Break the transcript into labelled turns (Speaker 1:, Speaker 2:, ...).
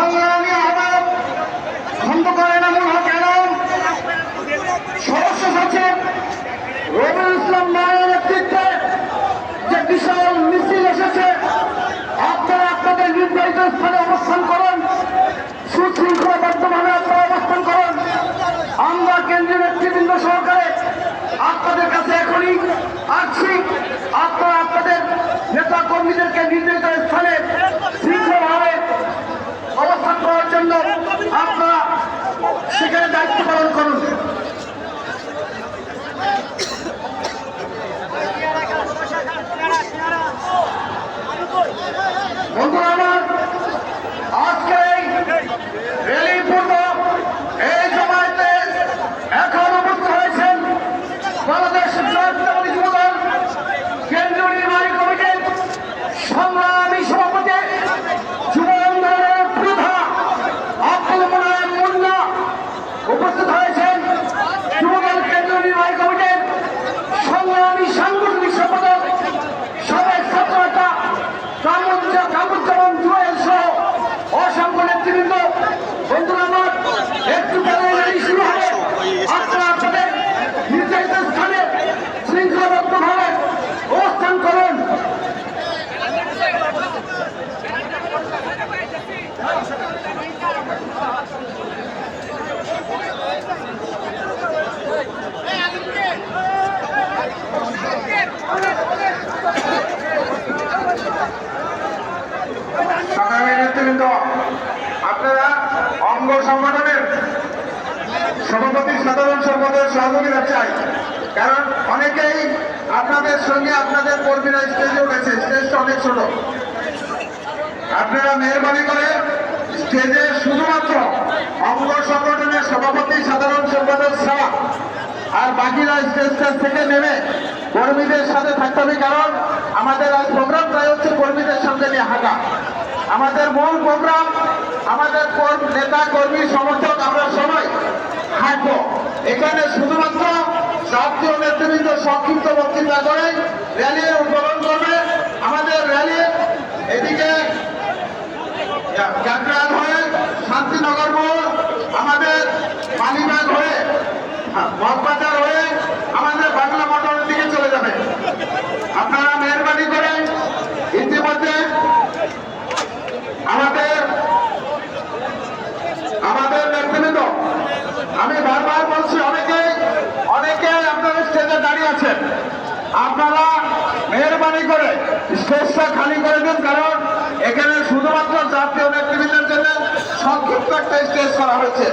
Speaker 1: সংগ্রামী আহ্বায়ক খন্দকার এনামুল হক এনাম সদস্য সচিব রবিউল ইসলাম নায়ের নেতৃত্বে যে বিশাল মিছিল এসেছে, আপনারা আপনাদের নির্ধারিত স্থানে অবস্থান করুন সুশৃঙ্খলাবদ্ধভাবে আপনারা অবস্থান করুন। আমরা কেন্দ্রীয় নেতৃবৃন্দ সহকারে আপনাদের কাছে এখনই আসছি। আপনারা আপনাদের নেতা কর্মীদেরকে নির্ধারিত Let's go! সম্পাদক
Speaker 2: সহযোগিতা চাই। কারণ অনেকেই আপনাদের সঙ্গে আপনাদের কর্মীরা স্টেজে উঠেছে স্টেজটা অনেক ছোট। আপনারা মেহরবানি করে স্টেজে শুধুমাত্র অঙ্গ সংগঠনের সভাপতি, সাধারণ সম্পাদক ছাড়া আর বাকিরা স্টেজটা থেকে নেমে কর্মীদের সাথে থাকতে হবে। কারণ আমাদের আজ প্রোগ্রামটাই হচ্ছে কর্মীদের সঙ্গে নিয়ে হাঁটা। আমাদের মূল প্রোগ্রাম আমাদের নেতা, কর্মী, সমর্থক, আমরা সবাই হাঁটবো। এখানে শুধুমাত্র জাতীয় নেতৃবৃন্দ সংক্ষিপ্ত বক্তৃতা করে র্যালি উদ্বোধন করবে। আমাদের র্যালি এদিকে ক্যাম্পাস হয়ে শান্তিনগর মোড়, আমাদের মালিবাগ হয়ে মগবাজার করেছেন। আপনারা মেহরবানি করে স্পেসটা খালি করে দিন, কারণ এখানে শুধুমাত্র জাতীয় নেতৃবৃন্দের জন্য সংক্ষিপ্ত একটা স্টেজ করা হয়েছে।